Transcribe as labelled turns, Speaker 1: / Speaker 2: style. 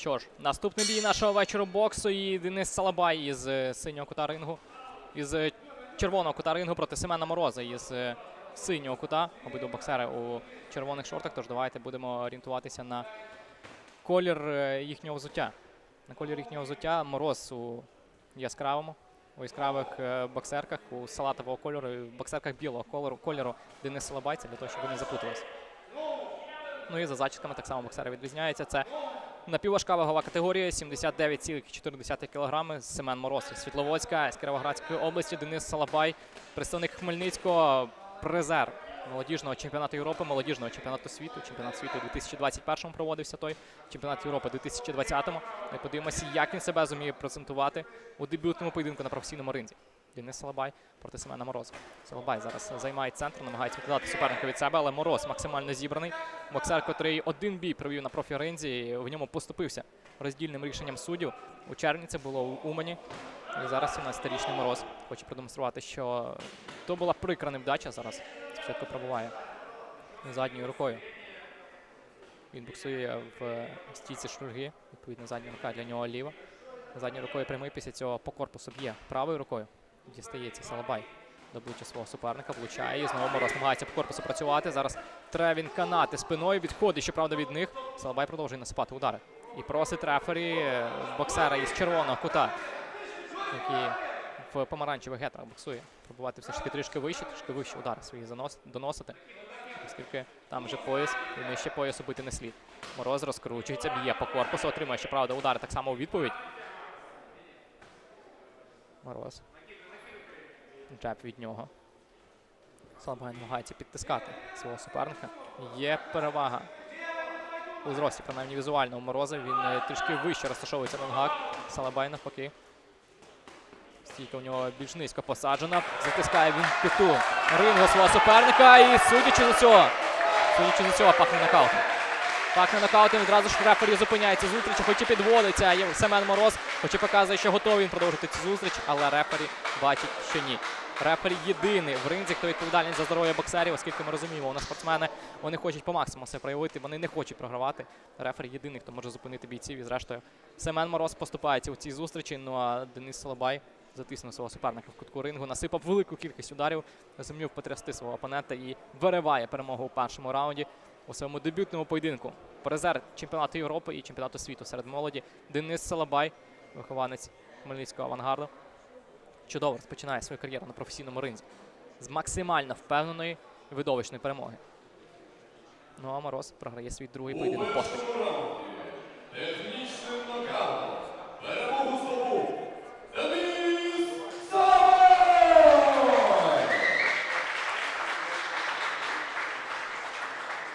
Speaker 1: Що ж, наступний бій нашого вечора боксу і Денис Салабай із е, синього кута рингу. Із е, червоного кута рингу проти Семена Мороза із е, синього кута. Обидва боксери у червоних шортах. Тож давайте будемо орієнтуватися на колір їхнього взуття. На колір їхнього взуття Мороз у яскравому, у яскравих боксерках, у салатового кольору, в боксерках білого кольору, кольору Денис Салабай. Це для того, щоб не запутались. Ну і за зачісками так само боксери відрізняються. Це напівважка вагова категорія 79,4 кг. Семен Мороз із Світловодська з Кіровоградської області. Денис Салабай, представник Хмельницького, призер молодіжного чемпіонату Європи, молодіжного чемпіонату світу. Чемпіонат світу у 2021 проводився той, чемпіонат Європи у 2020-му. Ми подивимося, як він себе зуміє презентувати у дебютному поєдинку на професійному ринзі. Денис Салабай проти Семена Мороза. Салабай зараз займає центр, намагається віддати суперника від себе, але Мороз максимально зібраний. Боксер, котрий один бій провів на профі-ринзі, в ньому поступився роздільним рішенням суддів. У червні це було у Умані. І зараз 17-річний Мороз хоче продемонструвати, що то була прикра невдача зараз. Спочатку пробуває задньою рукою. Він буксує в стійці шурги. Відповідно, задня рука для нього ліва. Задньою рукою прямий після цього по корпусу б'є правою рукою. Дістається Салабай до обличчя свого суперника, влучає. І знову Мороз намагається по корпусу працювати. Зараз треба він канати спиною. Відходить, щоправда, від них. Салабай продовжує насипати удари. І просить рефері е, боксера із червоного кута, який в помаранчевих гетрах боксує. Пробувати все ж таки трішки вище, трішки вище удари свої доносити. Оскільки там вже пояс, і нижче поясу бити не слід. Мороз розкручується, б'є по корпусу, отримує, щоправда, удари так само у відповідь. Мороз. Джеб від нього. Салабай намагається підтискати свого суперника. Є перевага у зрості, принаймні візуально у Мороза. Він е, трішки вище розташовується на ногах. Салабай навпаки. Стійка у нього більш низько посаджена. Затискає він піту рингу свого суперника. І судячи з цього, судячи з цього, пахне нокаутом. Пахне нокаутом, відразу ж рефері зупиняється зустріч, хоч і підводиться Семен Мороз, хоч і показує, що готовий він продовжити цю зустріч, але рефері бачить, що ні. Рефері єдиний в ринзі, хто відповідальний за здоров'я боксерів, оскільки ми розуміємо, у нас спортсмени вони хочуть по максимуму себе проявити, вони не хочуть програвати. Рефері єдиний, хто може зупинити бійців. І зрештою, Семен Мороз поступається у цій зустрічі. Ну а Денис Солобай затиснув свого суперника в кутку рингу, насипав велику кількість ударів, зумів потрясти свого опонента і вириває перемогу у першому раунді у своєму дебютному поєдинку. Призер чемпіонату Європи і чемпіонату світу серед молоді Денис Салабай, вихованець Хмельницького авангарду. Чудово розпочинає свою кар'єру на професійному ринзі з максимально впевненої видовищної перемоги. Ну а Мороз програє свій другий поєдинок поспіль.